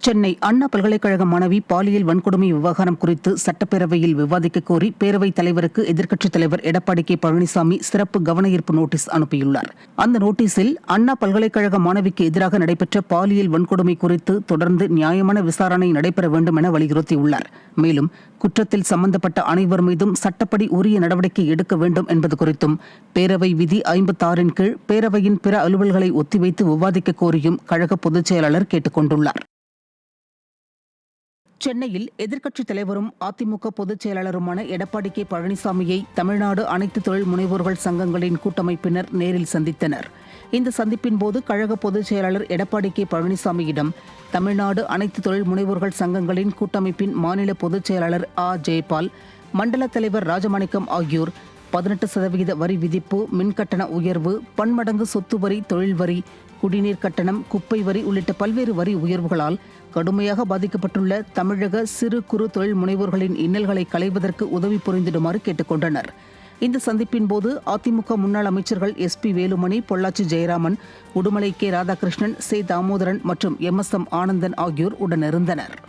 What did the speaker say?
சென்னை அண்ணா பல்கலைக்கழக மாணவி பாலியல் வன்கொடுமை விவகாரம் குறித்து சட்டப்பேரவையில் விவாதிக்க கோரி பேரவைத் தலைவருக்கு எதிர்க்கட்சித் தலைவர் எடப்பாடி கே பழனிசாமி சிறப்பு கவனஈர்ப்பு நோட்டீஸ் அனுப்பியுள்ளார். அந்த நோட்டீஸில் அண்ணா பல்கலைக்கழக மாணவிக்கு எதிராக நடைபெற்ற பாலியல் வன்கொடுமை குறித்து தொடர்ந்து நியாயமான விசாரணை நடைபெற வேண்டும் என வலியுறுத்தியுள்ளார். மேலும் குற்றத்தில் சம்பந்தப்பட்ட அனைவர் மீதும் சட்டப்படி உரிய நடவடிக்கை எடுக்க வேண்டும் என்பது குறித்தும் பேரவை விதி ஐம்பத்தாறின் கீழ் பேரவையின் பிற அலுவல்களை ஒத்திவைத்து விவாதிக்க கோரியும் கழக பொதுச் செயலாளர் கேட்டுக் கொண்டுள்ளார். சென்னையில் எதிர்க்கட்சித் தலைவரும் அதிமுக பொதுச் செயலாளருமான எடப்பாடி கே பழனிசாமியை தமிழ்நாடு அனைத்து தொழில் முனைவோர்கள் சங்கங்களின் கூட்டமைப்பினர் நேரில் சந்தித்தனர். இந்த சந்திப்பின் போது கழக பொதுச் செயலாளர் எடப்பாடி கே பழனிசாமியிடம் தமிழ்நாடு அனைத்து தொழில் முனைவோர்கள் சங்கங்களின் கூட்டமைப்பின் மாநில பொதுச் செயலாளர் ஆ. ஜெயபால் மண்டல தலைவர் ராஜமாணிக்கம் ஆகியோர் பதினெட்டு சதவிகித வரி விதிப்பு மின்கட்டண உயர்வு பன்மடங்கு சொத்து வரி தொழில் வரி குடிநீர் கட்டணம் குப்பை வரி உள்ளிட்ட பல்வேறு வரி உயர்வுகளால் கடுமையாக பாதிக்கப்பட்டுள்ள தமிழக சிறு குறு தொழில் முனைவோர்களின் இன்னல்களை களைவதற்கு உதவி புரிந்திடுமாறு கேட்டுக்கொண்டனர். இந்த சந்திப்பின் போது அதிமுக முன்னாள் அமைச்சர்கள் S P Velumani Pollachi Jayaraman Udumalai K. Radhakrishnan சே. தாமோதரன் மற்றும் எம். எஸ். எம். ஆனந்தன் ஆகியோர் உடனிருந்தனர்.